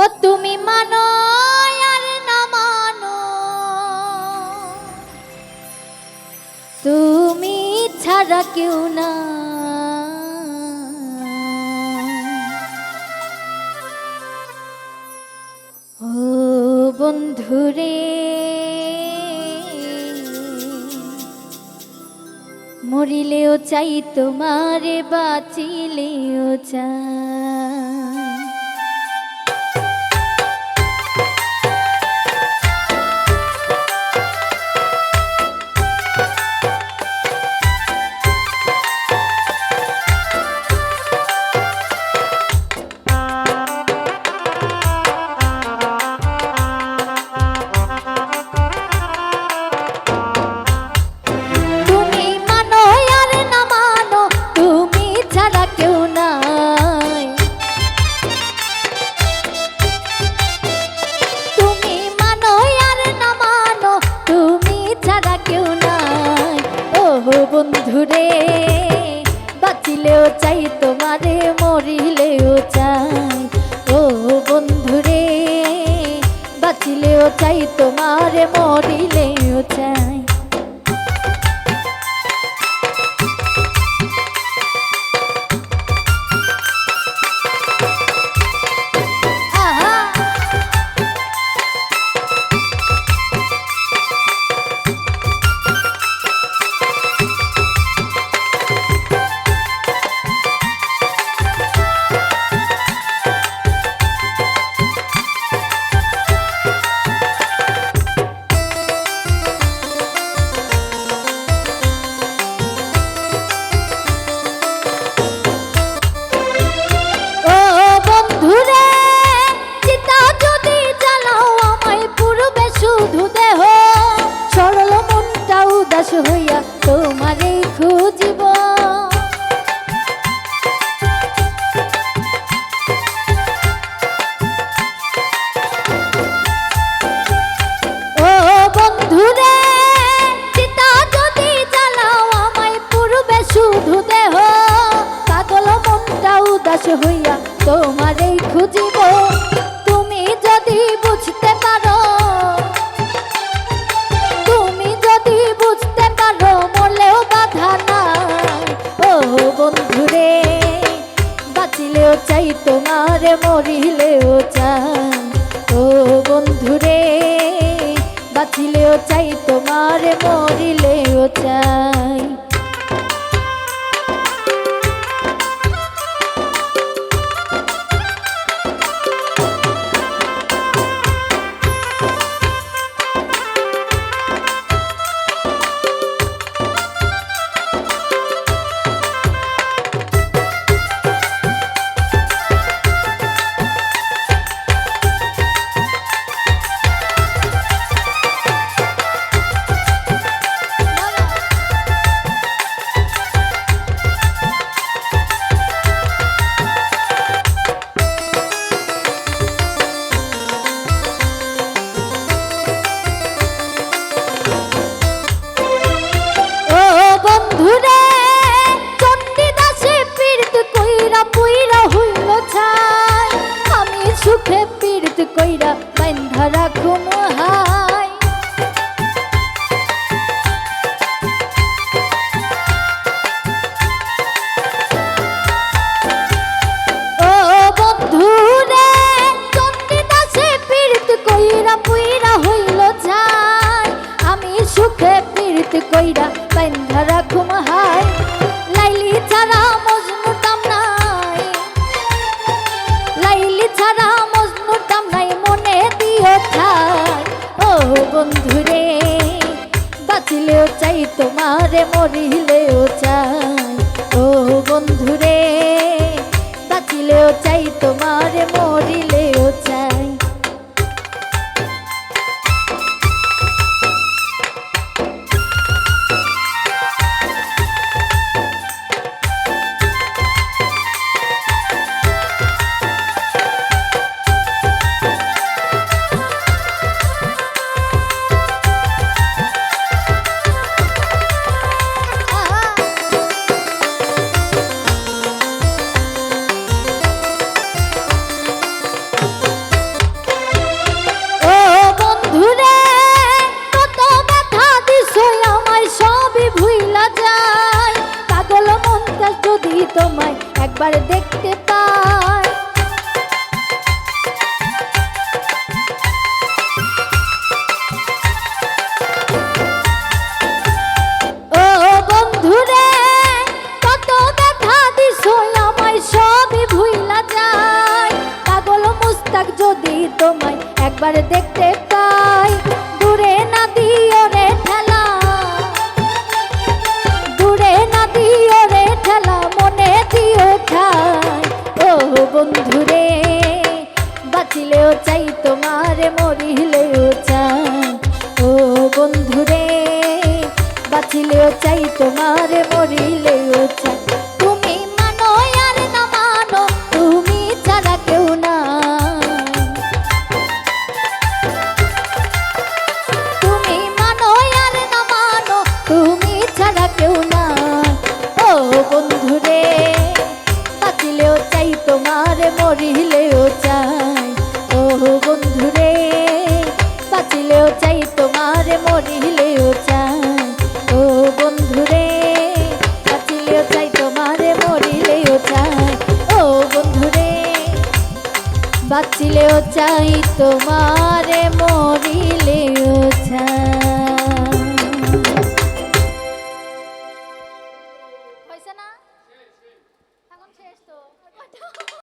ও তুমি মানো আর না মানো। তুমি ছাড়া কেউ না। ও বন্ধুরে, মরিলেও চাই তোমারে, বাঁচিলেও চাই। বন্ধুরে বাঁচিলেও চাই তোমারে মরিলেও চাই। ও বন্ধুরে বাঁচিলেও চাই তোমারে মরিলেও চাই। উদাস হইয়া তোমারেই খুঁজিব, তুমি যদি বুঝতে পারো, তুমি যদি বুঝতে পারো মরলেও বাধা নাই। ও বন্ধুরে, বাঁচিলেও চাই তোমার, মরিলেও চাই ও বন্ধুরে, বাঁচিলেও চাই তোমার, মরিলেও চাই রাখুম চাই তোমারে মরিলেও চাই। ও বন্ধুরে বাঁচিলেও চাই তোমারে মরিলেও চাই। একবার দেখতে পাই। ও কত সবই যায়। মুস্তাক যদি তোমায় একবার দেখতে বন্ধুরে বাঁচিলেও চাই তোমার মরিলেও চাই ও বন্ধুরে বাঁচিলেও চাই তোমার মরিলেও চাই বাঁচিলেও চাই তোমারে মরিলেও চাই